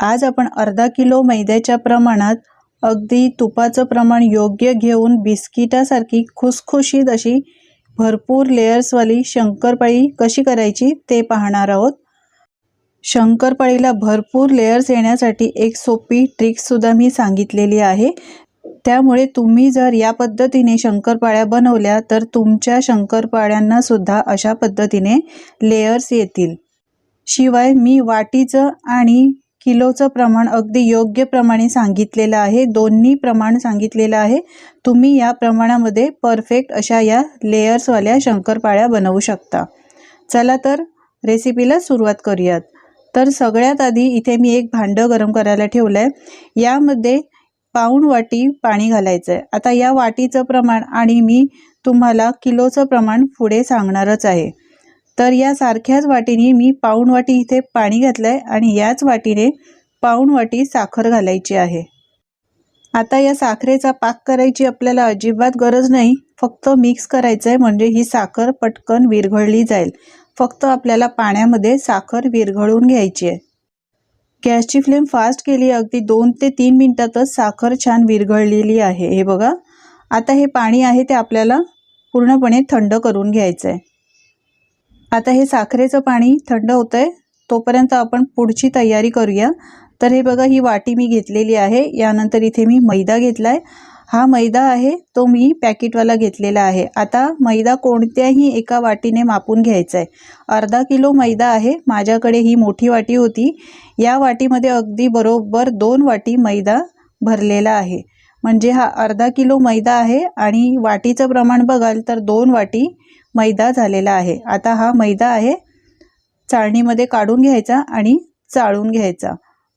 आज आपण अर्धा किलो मैद्याच्या प्रमाणात अगदी तुपाचं प्रमाण योग्य घेऊन बिस्किटासारखी खुसखुशीत अशी भरपूर लेयर्सवाली शंकरपाळी कशी करायची ते पाहणार आहोत. शंकरपाळीला भरपूर लेयर्स येण्यासाठी एक सोपी ट्रिकसुद्धा मी सांगितलेली आहे. त्यामुळे तुम्ही जर या पद्धतीने शंकरपाळ्या बनवल्या तर तुमच्या शंकरपाळ्यांना सुद्धा अशा पद्धतीने लेयर्स येतील. शिवाय मी वाटीचं आणि किलोचं प्रमाण अगदी योग्य प्रमाणे सांगितलेलं आहे. दोन्ही प्रमाण सांगितलेलं आहे. तुम्ही या प्रमाणामध्ये परफेक्ट अशा या लेयर्सवाल्या शंकरपाळ्या बनवू शकता. चला तर रेसिपीला सुरुवात करूयात. तर सगळ्यात आधी इथे मी एक भांडं गरम करायला ठेवलं आहे यामध्ये पाऊण वाटी पाणी घालायचं आहे आता या वाटीचं प्रमाण आणि मी तुम्हाला किलोचं प्रमाण पुढे सांगणारच आहे. तर या सारख्याच वाटीने मी पाऊण वाटी इथे पाणी घातलं आहे आणि याच वाटीने पाऊण वाटी साखर घालायची आहे. आता या साखरेचा पाक करायची आपल्याला अजिबात गरज नाही. फक्त मिक्स करायचं आहे म्हणजे ही साखर पटकन विरघळली जाईल. फक्त आपल्याला पाण्यामध्ये साखर विरघळून घ्यायची आहे. गॅसची फ्लेम फास्ट केली अगदी दोन ते तीन मिनटातच साखर छान विरघळलेली आहे. हे बघा. आता हे पाणी आहे ते आपल्याला पूर्णपणे थंड करून घ्यायचं आहे आता हे साखरेचं पाणी थंड होतं आहे तोपर्यंत आपण पुढची तयारी करूया. तर हे बघा ही वाटी मी घेतलेली आहे. यानंतर इथे मी मैदा घेतला आहे हा मैदा आहे तो मी पॅकेटवाला घेतलेला आहे. आता मैदा कोणत्याही एका वाटीने मापून घ्यायचा आहे अर्धा किलो मैदा आहे माझ्याकडे ही मोठी वाटी होती. या वाटीमध्ये अगदी बरोबर दोन वाटी मैदा भरलेला आहे. म्हणजे हा अर्धा किलो मैदा आहे आणि वाटीचं प्रमाण बघाल तर दोन वाटी मैदा झालेला आहे. आता हा मैदा आहे. चाळणीमध्ये काढून घ्यायचा आणि चाळून घ्यायचा.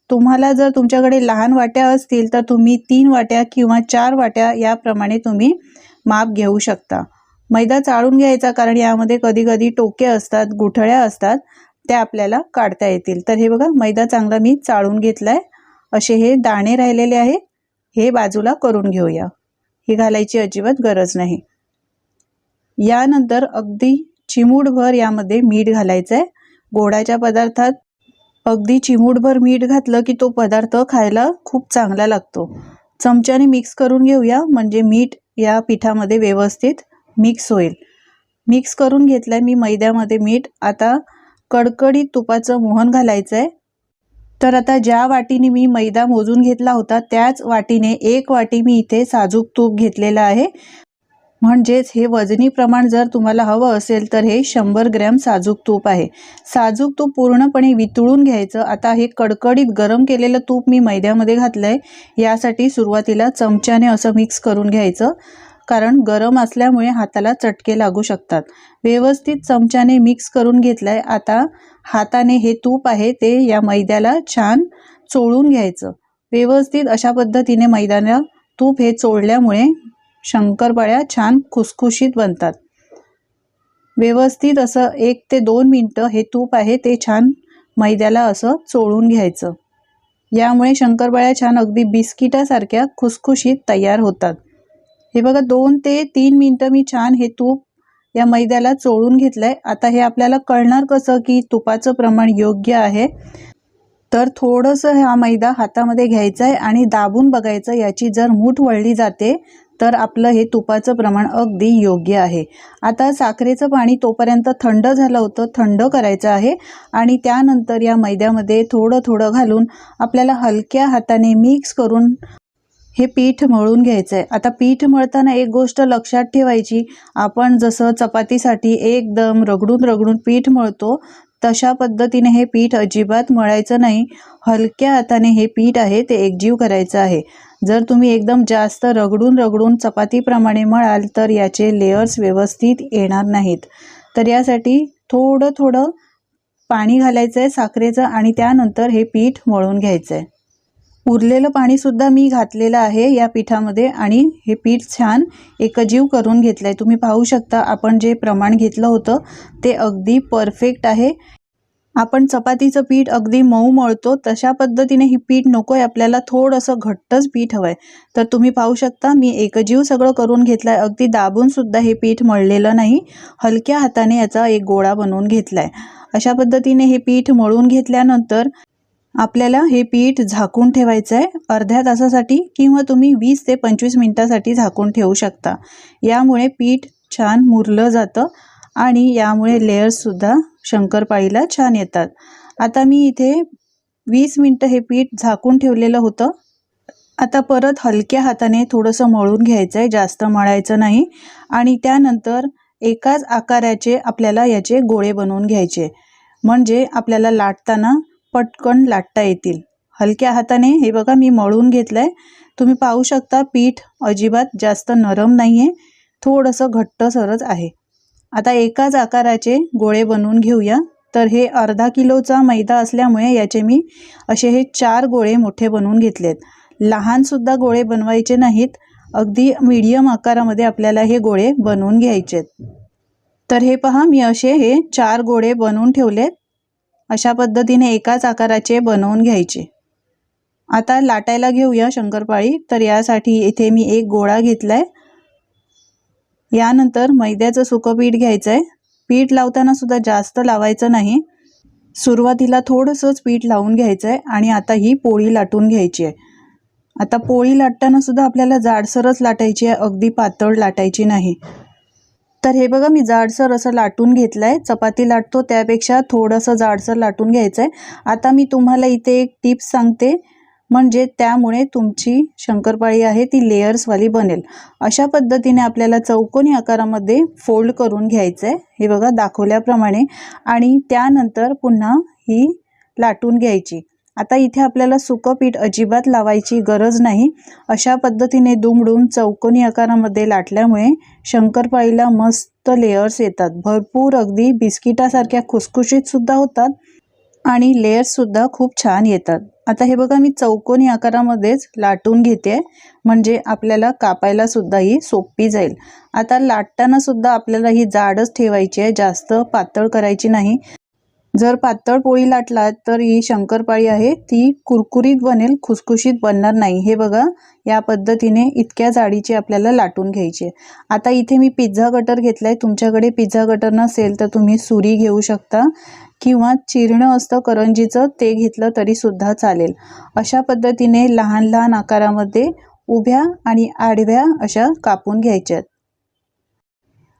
तुम्हाला जर तुमच्याकडे लहान वाट्या असतील तर तुम्ही तीन वाट्या किंवा चार वाट्या याप्रमाणे तुम्ही माप घेऊ शकता. मैदा चाळून घ्यायचा कारण यामध्ये कधी कधी टोके असतात गुठळ्या असतात त्या आपल्याला काढता येतील. तर हे बघा मैदा चांगला मी चाळून घेतला आहे असे हे दाणे राहिलेले आहे. हे बाजूला करून घेऊया. ही घालायची अजिबात गरज नाही. यानंतर अगदी चिमूटभर यामध्ये मीठ घालायचं आहे गोडाच्या पदार्थात अगदी चिमूटभर मीठ घातलं की तो पदार्थ खायला खूप चांगला लागतो. चमच्याने मिक्स करून घेऊया म्हणजे मीठ या पिठामध्ये व्यवस्थित मिक्स होईल. मिक्स करून घेतलं आहे मी मैद्यामध्ये मीठ. आता कडकडीत तुपाचं मोहन घालायचं आहे तर आता ज्या वाटीने मी मैदा मोजून घेतला होता त्याच वाटीने एक वाटी मी इथे साजूक तूप घेतलेलं आहे. म्हणजेच हे वजनी प्रमाण जर तुम्हाला हवं असेल तर हे शंभर ग्रॅम साजूक तूप आहे. साजूक तूप पूर्णपणे वितळून घ्यायचं. आता हे कडकडीत गरम केलेलं तूप मी मैद्यामध्ये घातलं आहे यासाठी सुरुवातीला चमच्याने असं मिक्स करून घ्यायचं. कारण गरम असल्यामुळे हाताला चटके लागू शकतात. व्यवस्थित चमच्याने मिक्स करून घेतलं आहे आता हाताने हे तूप आहे ते या मैद्याला छान चोळून घ्यायचं. व्यवस्थित अशा पद्धतीने मैद्याला तूप हे चोळल्यामुळे शंकरपाळ्या छान खुसखुशीत बनतात. व्यवस्थित असं एक ते दोन मिनटं हे तूप आहे ते छान मैद्याला असं चोळून घ्यायचं. यामुळे शंकरपाळ्या छान अगदी बिस्किटासारख्या खुसखुशीत तयार होतात. हे बघा दोन ते तीन मिनटं मी छान हे तूप या मैद्याला चोळून घेतलं आहे आता हे आपल्याला कळणार कसं की तुपाचं प्रमाण योग्य आहे? तर थोडंसं हा मैदा हातामध्ये घ्यायचा आहे आणि दाबून बघायचं याची जर मूठ वळली जाते तर आपलं हे तुपाचं प्रमाण अगदी योग्य आहे. आता साखरेचं पाणी तोपर्यंत थंड झालं होतं थंड करायचं आहे आणि त्यानंतर या मैद्यामध्ये थोडं थोडं घालून आपल्याला हलक्या हाताने मिक्स करून हे पीठ मळून घ्यायचं आहे आता पीठ मळताना एक गोष्ट लक्षात ठेवायची आपण जसं चपातीसाठी एकदम रगडून रगडून पीठ मळतो तशा पद्धतीने हे पीठ अजिबात मळायचं नाही. हलक्या हाताने हे पीठ आहे ते एकजीव करायचं आहे. जर तुम्ही एकदम जास्त रगडून रगडून चपातीप्रमाणे मळाल तर याचे लेयर्स व्यवस्थित येणार नाहीत. तर यासाठी थोडं थोडं पाणी घालायचं आहे साखरेचं आणि त्यानंतर हे पीठ मळून घ्यायचं आहे उरलेलं पाणीसुद्धा मी घातलेलं आहे या पिठामध्ये आणि हे पीठ छान एकजीव करून घेतलं आहे तुम्ही पाहू शकता आपण जे प्रमाण घेतलं होतं ते अगदी परफेक्ट आहे. आपण चपातीचं पीठ अगदी मऊ मळतो तशा पद्धतीने ही पीठ नको आहे आपल्याला थोडंसं घट्टच पीठ हवं आहे तर तुम्ही पाहू शकता मी एकजीव सगळं करून घेतलं आहे अगदी दाबूनसुद्धा हे पीठ मळलेलं नाही. हलक्या हाताने याचा एक गोळा बनवून घेतला आहे अशा पद्धतीने हे पीठ मळून घेतल्यानंतर आपल्याला हे पीठ झाकून ठेवायचं आहे अर्ध्या तासासाठी किंवा तुम्ही वीस ते पंचवीस मिनटासाठी झाकून ठेवू शकता. यामुळे पीठ छान मुरलं जातं आणि यामुळे लेयर्ससुद्धा शंकरपाळीला छान येतात. आता मी इथे वीस मिनटं हे पीठ झाकून ठेवलेलं होतं. आता परत हलक्या हाताने थोडंसं मळून घ्यायचं आहे जास्त मळायचं नाही. आणि त्यानंतर एकाच आकाराचे आपल्याला याचे गोळे बनवून घ्यायचे. म्हणजे आपल्याला लाटताना पटकन लाटता येतील. हलक्या हाताने हे बघा मी मळून घेतलं आहे तुम्ही पाहू शकता पीठ अजिबात जास्त नरम नाही आहे थोडंसं घट्ट सरच आहे. आता एकाच आकाराचे गोळे बनवून घेऊया. तर हे अर्धा किलोचा मैदा असल्यामुळे याचे मी असे हे चार गोळे मोठे बनवून घेतलेत. लहानसुद्धा गोळे बनवायचे नाहीत. अगदी मीडियम आकारामध्ये आपल्याला हे गोळे बनवून घ्यायचेत. तर हे पहा मी असे हे चार गोळे बनवून ठेवलेत. अशा पद्धतीने एकाच आकाराचे बनवून घ्यायचे. आता लाटायला घेऊया शंकरपाळी. तर यासाठी इथे मी एक गोळा घेतला आहे यानंतर मैद्याचं सुकं पीठ घ्यायचं आहे पीठ लावताना सुद्धा जास्त लावायचं नाही. सुरुवातीला थोडंसंच पीठ लावून घ्यायचं आहे आणि आता ही पोळी लाटून घ्यायची आहे. आता पोळी लाटताना सुद्धा आपल्याला जाडसरच लाटायची आहे अगदी पातळ लाटायची नाही. तर हे बघा मी जाडसर असं लाटून घेतलं आहे चपाती लाटतो त्यापेक्षा थोडंसं जाडसर लाटून घ्यायचं आहे आता मी तुम्हाला इथे एक टिप्स सांगते. म्हणजे त्यामुळे तुमची शंकरपाळी आहे ती लेयर्सवाली बनेल. अशा पद्धतीने आपल्याला चौकोनी आकारामध्ये फोल्ड करून घ्यायचं आहे हे बघा दाखवल्याप्रमाणे. आणि त्यानंतर पुन्हा ही लाटून घ्यायची. आता इथे आपल्याला सुकं पीठ अजिबात लावायची गरज नाही. अशा पद्धतीने दुमडून चौकोनी आकारामध्ये लाटल्यामुळे शंकरपाळीला मस्त लेयर्स येतात. भरपूर अगदी बिस्किटासारख्या खुसखुशीत सुद्धा होतात आणि लेयर्ससुद्धा खूप छान येतात. आता हे बघा मी चौकोनी आकारामध्येच लाटून घेते. म्हणजे आपल्याला कापायला सुद्धा ही सोपी जाईल. आता लाटताना सुद्धा आपल्याला ही जाडच ठेवायची आहे. जास्त पातळ करायची नाही. जर पातळ पोळी लाटलात तर ही शंकरपाळी आहे. ती कुरकुरीत बनेल खुसखुशीत बनणार नाही. हे बघा या पद्धतीने इतक्या जाडीची आपल्याला लाटून घ्यायची आता इथे मी पिझ्झा कटर घेतला आहे तुमच्याकडे पिझ्झा कटर नसेल तर तुम्ही सुरी घेऊ शकता किंवा चिरणं असतं करंजीचं ते घेतलं तरी सुद्धा चालेल. अशा पद्धतीने लहान लहान आकारामध्ये उभ्या आणि आडव्या अशा कापून घ्यायच्यात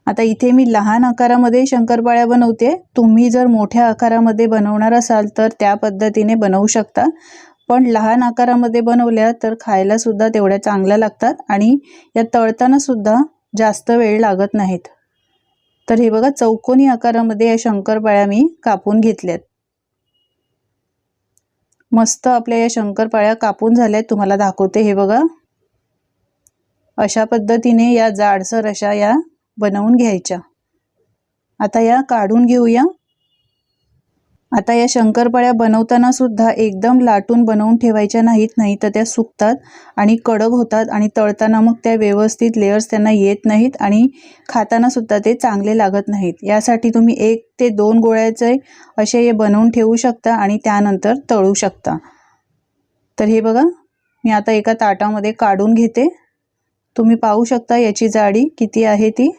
आता इथे मी लहान आकारामध्ये शंकरपाळ्या बनवते. तुम्ही जर मोठ्या आकारामध्ये बनवणार असाल तर त्या पद्धतीने बनवू शकता. पण लहान आकारामध्ये बनवल्या तर खायला सुद्धा तेवढ्या चांगल्या लागतात आणि या तळताना सुद्धा जास्त वेळ लागत नाहीत. तर हे बघा चौकोनी आकारामध्ये या शंकरपाळ्या मी कापून घेतल्यात. मस्त आपल्या या शंकरपाळ्या कापून झाल्यात. तुम्हाला दाखवते हे बघा. अशा पद्धतीने या जाडसर अशा या बनवून घ्यायच्या. आता या काढून घेऊया. आता या शंकरपाळ्या बनवताना सुद्धा एकदम लाटून बनवून ठेवायच्या नाहीत नाही तर त्या सुकतात आणि कडक होतात आणि तळताना मग त्या व्यवस्थित लेयर्स त्यांना येत नाहीत आणि खाताना सुद्धा ते चांगले लागत नाहीत. यासाठी तुम्ही एक ते दोन गोळ्याचे असे हे बनवून ठेवू शकता आणि त्यानंतर तळू शकता. तर हे बघा मी आता एका ताटामध्ये काढून घेते. तुम्ही पाहू शकता याची जाडी किती आहे ती.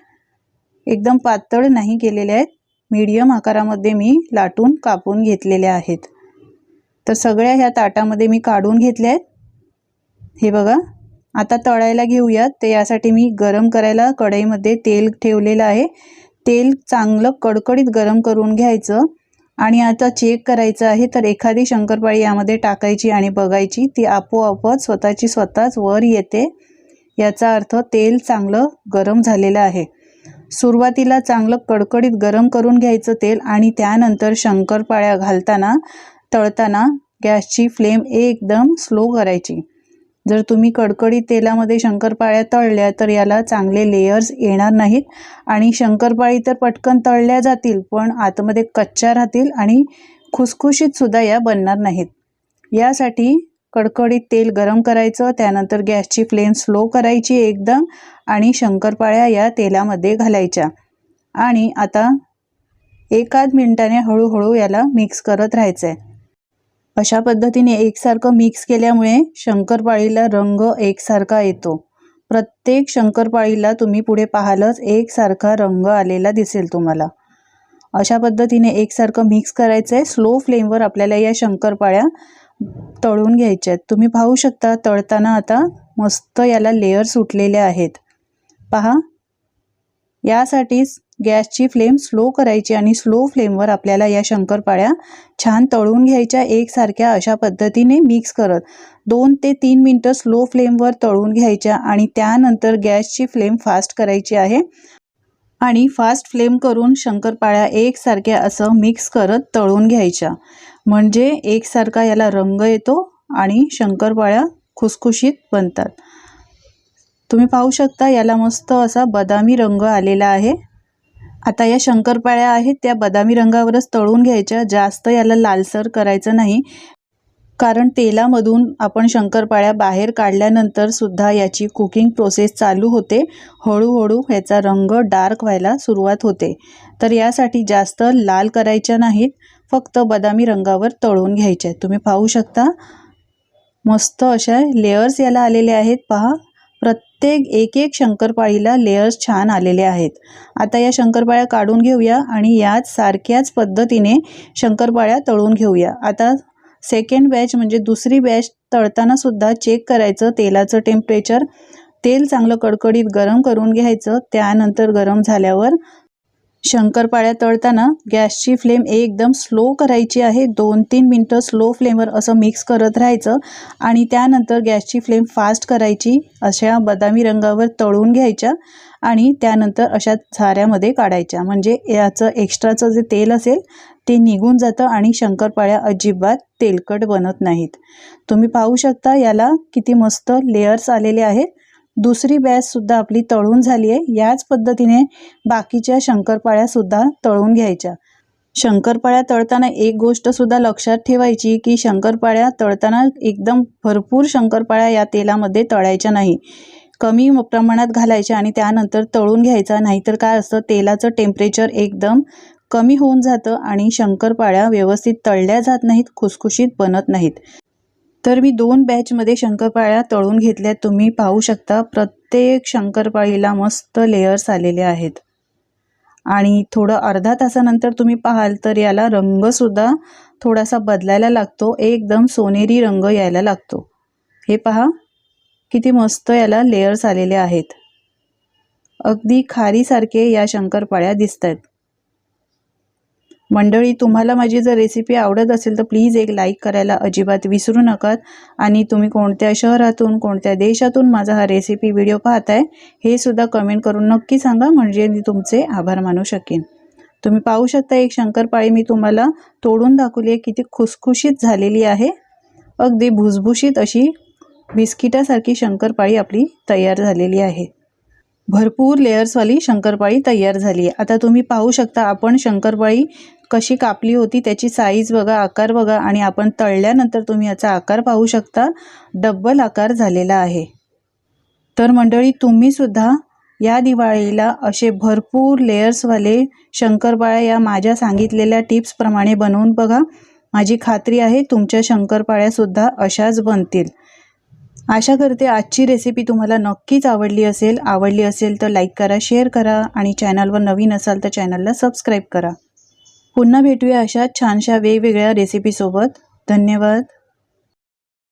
एकदम पातळ नाही केलेले आहेत. मीडियम आकारामध्ये मी लाटून कापून घेतलेल्या आहेत. तर सगळ्या ह्या ताटामध्ये मी काढून घेतल्या आहेत. हे बघा आता तळायला घेऊयात. ते यासाठी मी गरम करायला कढईमध्ये तेल ठेवलेलं आहे. तेल चांगलं कडकडीत गरम करून घ्यायचं. आणि आता चेक करायचं आहे तर एखादी शंकरपाळी यामध्ये टाकायची आणि बघायची. ती आपोआपच स्वतःची स्वतःच वर येते. याचा अर्थ तेल चांगलं गरम झालेलं आहे. सुरुवातीला चांगलं कडकडीत गरम करून घ्यायचं तेल आणि त्यानंतर शंकरपाळ्या घालताना तळताना गॅसची फ्लेम एकदम स्लो करायची. जर तुम्ही कडकडीत तेलामध्ये शंकरपाळ्या तळल्या तर याला चांगले लेयर्स येणार नाहीत आणि शंकरपाळी तर पटकन तळल्या जातील पण आतमध्ये कच्च्या राहतील आणि खुसखुशीतसुद्धा या बनणार नाहीत. यासाठी कडकडीत तेल गरम करायचं त्यानंतर गॅसची फ्लेम स्लो करायची एकदम आणि शंकरपाळ्या या तेलामध्ये घालायच्या. आणि आता एकाच मिनिटाने हळूहळू याला मिक्स करत राहायचं आहे अशा पद्धतीने एकसारखं मिक्स केल्यामुळे शंकरपाळीला रंग एकसारखा येतो. प्रत्येक शंकरपाळीला तुम्ही पुढे पाहालच एकसारखा रंग आलेला दिसेल तुम्हाला. अशा पद्धतीने एकसारखं मिक्स करायचं आहे स्लो फ्लेमवर आपल्याला या शंकरपाळ्या तळून घ्यायच्या आहेत. तुम्ही पाहू शकता तळताना आता मस्त याला लेअर सुटलेले आहेत. पहा. यासाठीच गॅसची फ्लेम स्लो करायची आणि स्लो फ्लेमवर आपल्याला या शंकरपाळ्या छान तळून घ्यायच्या एकसारख्या अशा पद्धतीने मिक्स करत. दोन ते तीन मिनटं स्लो फ्लेमवर तळून घ्यायच्या आणि त्यानंतर गॅसची फ्लेम फास्ट करायची आहे. आणि फास्ट फ्लेम करून शंकरपाळ्या एकसारख्या असं मिक्स करत तळून घ्यायच्या. म्हणजे एकसारखा याला रंग येतो आणि शंकरपाळ्या खुसखुशीत बनतात. तुम्ही पाहू शकता याला मस्त असा बदामी रंग आलेला आहे. आता या शंकरपाळ्या आहेत त्या बदामी रंगावरच तळून घ्यायच्या. जास्त याला लालसर करायचं नाही. कारण तेलामधून आपण शंकरपाळ्या बाहेर काढल्यानंतर सुद्धा याची कुकिंग प्रोसेस चालू होते. हळूहळू ह्याचा रंग डार्क व्हायला सुरुवात होते. तर यासाठी जास्त लाल करायच्या नाहीत. फक्त बदामी रंगावर तळून घ्यायच्या तुम्ही पाहू शकता. मस्त अशा लेयर्स याला आलेले आहेत. पहा. प्रत्येक एक एक शंकरपाळीला लेयर्स छान आलेले आहेत. आता या शंकरपाळ्या काढून घेऊया आणि याच सारख्याच पद्धतीने शंकरपाळ्या तळून घेऊया. आता सेकंड बॅच म्हणजे दुसरी बॅच तळताना सुद्धा चेक करायचं तेलाचं टेम्परेचर तेल चांगलं कडकडीत गरम करून घ्यायचं. त्यानंतर गरम झाल्यावर शंकरपाळ्या तळताना गॅसची फ्लेम एकदम स्लो करायची आहे. दोन तीन मिनटं स्लो फ्लेमवर असं मिक्स करत राहायचं आणि त्यानंतर गॅसची फ्लेम फास्ट करायची. अशा बदामी रंगावर तळून घ्यायच्या आणि त्यानंतर अशा झाऱ्यामध्ये काढायच्या. म्हणजे याचं एक्स्ट्राचं जे तेल असेल ते निघून जातं आणि शंकरपाळ्या अजिबात तेलकट बनत नाहीत. तुम्ही पाहू शकता याला किती मस्त लेयर्स आलेले आहेत. दुसरी बॅचसुद्धा आपली तळून झाली आहे. याच पद्धतीने बाकीच्या शंकरपाळ्यासुद्धा तळून घ्यायच्या. शंकरपाळ्या तळताना एक गोष्टसुद्धा लक्षात ठेवायची की शंकरपाळ्या तळताना एकदम भरपूर शंकरपाळ्या या तेलामध्ये तळायच्या नाही. कमी प्रमाणात घालायच्या आणि त्यानंतर तळून घ्यायचा. नाहीतर काय असतं तेलाचं टेम्परेचर एकदम कमी होऊन जातं आणि शंकरपाळ्या व्यवस्थित तळल्या जात नाहीत खुसखुशीत बनत नाहीत. तर मी दोन बॅचमध्ये शंकरपाळ्या तळून घेतल्या तुम्ही पाहू शकता प्रत्येक शंकरपाळीला मस्त लेयर्स आलेले आहेत. आणि थोडं अर्धा तासानंतर तुम्ही पाहाल तर याला रंगसुद्धा थोडासा बदलायला लागतो. एकदम सोनेरी रंग यायला लागतो. हे पहा किती मस्त याला लेयर्स आलेले आहेत. अगदी खारीसारखे या शंकरपाळ्या दिसत आहेत मंडळी तुम्हाला माझी जर रेसिपी आवडत असेल तर प्लीज एक लाईक करायला अजिबात विसरू नका. आणि तुम्ही कोणत्या शहरातून कोणत्या देशातून माझा हा रेसिपी व्हिडिओ पाहताय हे सुद्धा कमेंट करून नक्की सांगा. म्हणजे मी तुमचे आभार मानू शकेन. तुम्ही पाहू शकता एक शंकरपाळी मी तुम्हाला तोडून दाखवली आहे. किती खुसखुशीत झालेली आहे. अगदी भुसभुशीत अशी बिस्किटासारखी शंकरपाळी आपली तयार झालेली आहे. भरपूर लेयर्सवाली शंकरपाळी तयार झाली आहे. आता तुम्ही पाहू शकता आपण शंकरपाळी कशी कापली होती त्याची साईज बघा आकार बघा आणि आपण तळल्यानंतर तुम्ही याचा आकार पाहू शकता. डब्बल आकार झालेला आहे. तर मंडळी तुम्हीसुद्धा या दिवाळीला असे भरपूर लेयर्सवाले शंकरपाळ्या या माझ्या सांगितलेल्या टिप्सप्रमाणे बनवून बघा. माझी खात्री आहे तुमच्या शंकरपाळ्यासुद्धा अशाच बनतील. आशा करते आजची रेसिपी तुम्हाला नक्कीच आवडली असेल. आवडली असेल तर लाईक करा शेअर करा आणि चॅनलवर नवीन असाल तर चॅनलला सबस्क्राईब करा. पुन्हा भेटूया अशा छानशा वेगवेगळ्या रेसिपीसोबत धन्यवाद.